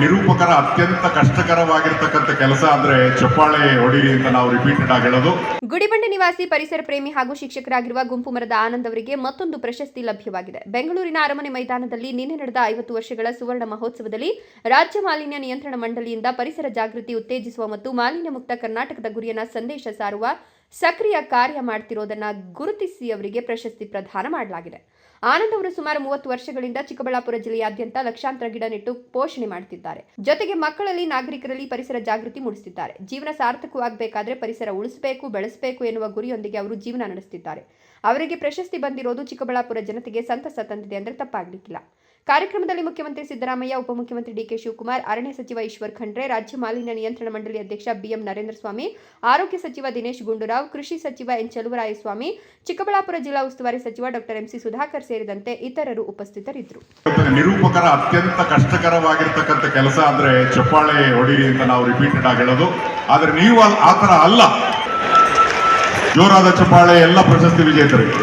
ನಿರೂಪಕರ ಅತ್ಯಂತ ಕಷ್ಟಕರವಾಗಿರ್ತಕ್ಕಂಥ ಕೆಲಸ ಅಂದ್ರೆ ಚಪ್ಪಾಳೆ ಹೊಡಿರಿ ಅಂತ ನಾವು ರಿಪೀಟೆಡ್ ಆಗಿ ಹೇಳೋದು. ಗುಡಿಬಂಡೆ ನಿವಾಸಿ ಪರಿಸರ ಪ್ರೇಮಿ ಹಾಗೂ ಶಿಕ್ಷಕರಾಗಿರುವ ಗುಂಪು ಮರದ ಆನಂದ್ ಅವರಿಗೆ ಮತ್ತೊಂದು ಪ್ರಶಸ್ತಿ ಲಭ್ಯವಾಗಿದೆ. ಬೆಂಗಳೂರಿನ ಅರಮನೆ ಮೈದಾನದಲ್ಲಿ ನಿನ್ನೆ ನಡೆದ ಐವತ್ತು ವರ್ಷಗಳ ಸುವರ್ಣ ಮಹೋತ್ಸವದಲ್ಲಿ ರಾಜ್ಯ ಮಾಲಿನ್ಯ ನಿಯಂತ್ರಣ ಮಂಡಳಿಯಿಂದ ಪರಿಸರ ಜಾಗೃತಿ ಉತ್ತೇಜಿಸುವ ಮತ್ತು ಮಾಲಿನ್ಯ ಮುಕ್ತ ಕರ್ನಾಟಕದ ಗುರಿಯನ್ನ ಸಂದೇಶ ಸಾರುವ ಸಕ್ರಿಯ ಕಾರ್ಯ ಮಾಡ್ತಿರೋದನ್ನ ಗುರುತಿಸಿ ಅವರಿಗೆ ಪ್ರಶಸ್ತಿ ಪ್ರದಾನ ಮಾಡಲಾಗಿದೆ. ಆನಂದ್ ಅವರು ಸುಮಾರು ಮೂವತ್ತು ವರ್ಷಗಳಿಂದ ಚಿಕ್ಕಬಳ್ಳಾಪುರ ಜಿಲ್ಲೆಯಾದ್ಯಂತ ಲಕ್ಷಾಂತರ ಗಿಡ ನೆಟ್ಟು ಪೋಷಣೆ ಮಾಡುತ್ತಿದ್ದಾರೆ ಜೊತೆಗೆ ಮಕ್ಕಳಲ್ಲಿ ನಾಗರಿಕರಲ್ಲಿ ಪರಿಸರ ಜಾಗೃತಿ ಮೂಡಿಸುತ್ತಿದ್ದಾರೆ ಜೀವನ ಸಾರ್ಥಕವಾಗಬೇಕಾದ್ರೆ ಪರಿಸರ ಉಳಿಸಬೇಕು, ಬೆಳೆಸಬೇಕು ಎನ್ನುವ ಗುರಿಯೊಂದಿಗೆ ಅವರು ಜೀವನ ನಡೆಸುತ್ತಿದ್ದಾರೆ ಅವರಿಗೆ ಪ್ರಶಸ್ತಿ ಬಂದಿರೋದು ಚಿಕ್ಕಬಳ್ಳಾಪುರ ಜನತೆಗೆ ಸಂತಸ ತಂದಿದೆ ಅಂದರೆ ತಪ್ಪಾಗಲಿಕ್ಕಿಲ್ಲ. ಕಾರ್ಯಕ್ರಮದಲ್ಲಿ ಮುಖ್ಯಮಂತ್ರಿ ಸಿದ್ದರಾಮಯ್ಯ, ಉಪಮುಖ್ಯಮಂತ್ರಿ ಡಿಕೆ ಶಿವಕುಮಾರ್, ಅರಣ್ಯ ಸಚಿವ ಈಶ್ವರ್ ಖಂಡ್ರೆ, ರಾಜ್ಯ ಮಾಲಿನ್ಯ ನಿಯಂತ್ರಣ ಮಂಡಳಿ ಅಧ್ಯಕ್ಷ ಬಿಎಂ ನರೇಂದ್ರ ಸ್ವಾಮಿ, ಆರೋಗ್ಯ ಸಚಿವ ದಿನೇಶ್ ಗುಂಡೂರಾವ್, ಕೃಷಿ ಸಚಿವ ಎನ್ ಚಲುವರಾಯಸ್ವಾಮಿ, ಚಿಕ್ಕಬಳ್ಳಾಪುರ ಜಿಲ್ಲಾ ಉಸ್ತುವಾರಿ ಸಚಿವ ಡಾಕ್ಟರ್ ಎಂಸಿ ಸುಧಾಕರ್ ಸೇರಿದಂತೆ ಇತರರು ಉಪಸ್ಥಿತರಿದ್ದರು. ನಿರೂಪಕರ ಅತ್ಯಂತ ಕಷ್ಟಕರವಾಗಿರ್ತಕ್ಕಂಥ ಕೆಲಸ ಅಂದ್ರೆ ಚಪ್ಪಾಳೆ ಹೊಡಿರಿ ಅಂತ ನಾವು ರಿಪೀಟೆಡ್ ಆಗಿ ಹೇಳೋದು. ಆದ್ರೆ ನೀವು ಆತರ ಅಲ್ಲ. ಜೋರಾದ ಚಪ್ಪಾಳೆ ಎಲ್ಲ ಪ್ರಶಸ್ತಿ ವಿಜೇತರಿಗೆ.